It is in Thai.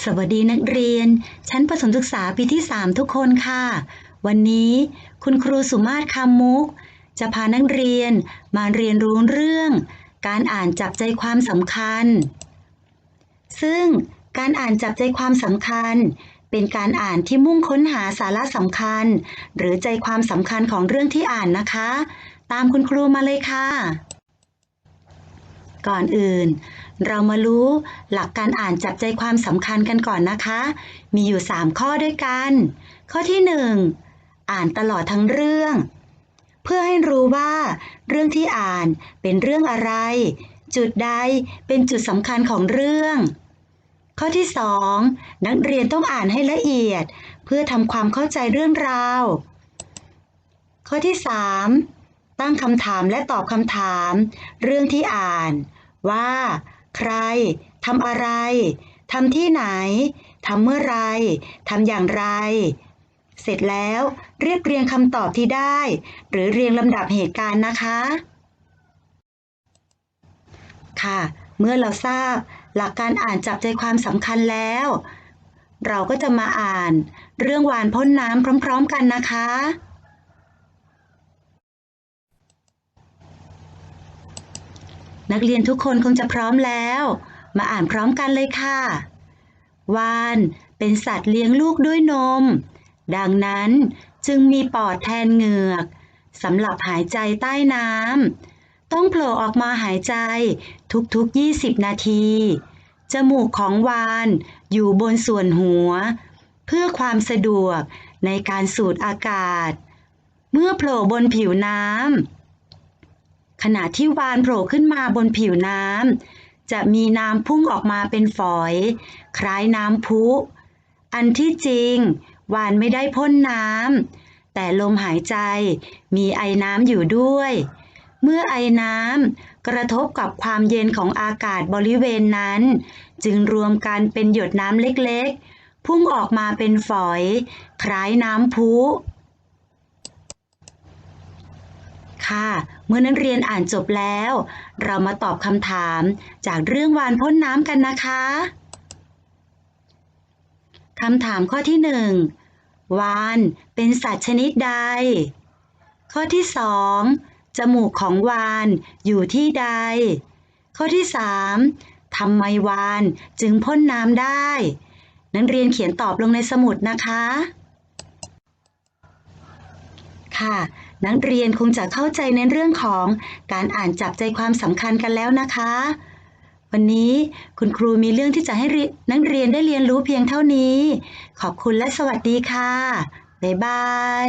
สวัสดีนักเรียน ชั้นประถมศึกษาปีที่ 3 ทุกคนค่ะ วันนี้คุณครูสุมาศคำมุก จะพานักเรียนมาเรียนรู้เรื่อง การอ่านจับใจความสำคัญ ซึ่งการอ่านจับใจความสำคัญ เป็นการอ่านที่มุ่งค้นหาสาระสำคัญ หรือใจความสำคัญของเรื่องที่อ่านนะคะ ตามคุณครูมาเลยค่ะ ก่อนอื่น เรามารู้หลักการอ่านจับใจความสำคัญกันก่อนนะคะ มีอยู่ 3 ข้อด้วยกัน ข้อที่ 1 อ่านตลอดทั้งเรื่อง เพื่อให้รู้ว่า เรื่องที่อ่านเป็นเรื่องอะไร จุดใดเป็นจุดสำคัญของเรื่อง ข้อที่ 2 นักเรียนต้องอ่านให้ละเอียด เพื่อทำความเข้าใจเรื่องราว ข้อที่ 3 ตั้งคำถามและตอบคำถาม เรื่องที่อ่าน ว่า ใครทำอะไรทำที่ไหนทำเมื่อไรทำอย่างไร เสร็จแล้วเรียบเรียงคำตอบที่ได้ หรือเรียงลำดับเหตุการณ์นะคะ ค่ะ เมื่อเราทราบหลักการอ่านจับใจความสำคัญแล้ว เราก็จะมาอ่าน เรื่องวานพ่นน้ำพร้อม ๆ กันนะคะ นักเรียนทุกคนคงจะพร้อมแล้ว มาอ่านพร้อมกันเลยค่ะ วานเป็นสัตว์เลี้ยงลูกด้วยนม ดังนั้นจึงมีปอดแทนเหงือกสำหรับหายใจใต้น้ำต้องโผล่ออกมาหายใจทุกๆ 20 นาที จมูกของวานอยู่บนส่วนหัว เพื่อความสะดวกในการสูดอากาศ เมื่อโผล่บนผิวน้ำ ขณะที่วานโผล่ขึ้นมาบนผิวน้ำจะมีน้ำพุ่งออกมาเป็นฝอย คล้ายน้ำพุ อันที่จริง วานไม่ได้พ่นน้ำแต่ลมหายใจมีไอน้ำอยู่ด้วย เมื่อไอน้ำกระทบกับความเย็นของอากาศบริเวณนั้น จึงรวมกันเป็นหยดน้ำเล็กๆ พุ่งออกมาเป็นฝอย คล้ายน้ำพุ ค่ะ เมื่อนักเรียนอ่านจบแล้ว เรามาตอบคำถามจากเรื่องวานพ่นน้ำกันนะคะคำถามข้อที่หนึ่งวานเป็นสัตว์ชนิดใด ข้อที่สองจมูกของวานอยู่ที่ใด ข้อที่สามทำไมวานจึงพ่นน้ำได้ นักเรียนเขียนตอบลงในสมุดนะคะ ค่ะ นักเรียนคงจะเข้าใจในเรื่องของการอ่านจับใจความสำคัญกันแล้วนะคะ วันนี้คุณครูมีเรื่องที่จะให้นักเรียนได้เรียนรู้เพียงเท่านี้ ขอบคุณและสวัสดีค่ะ บ๊ายบาย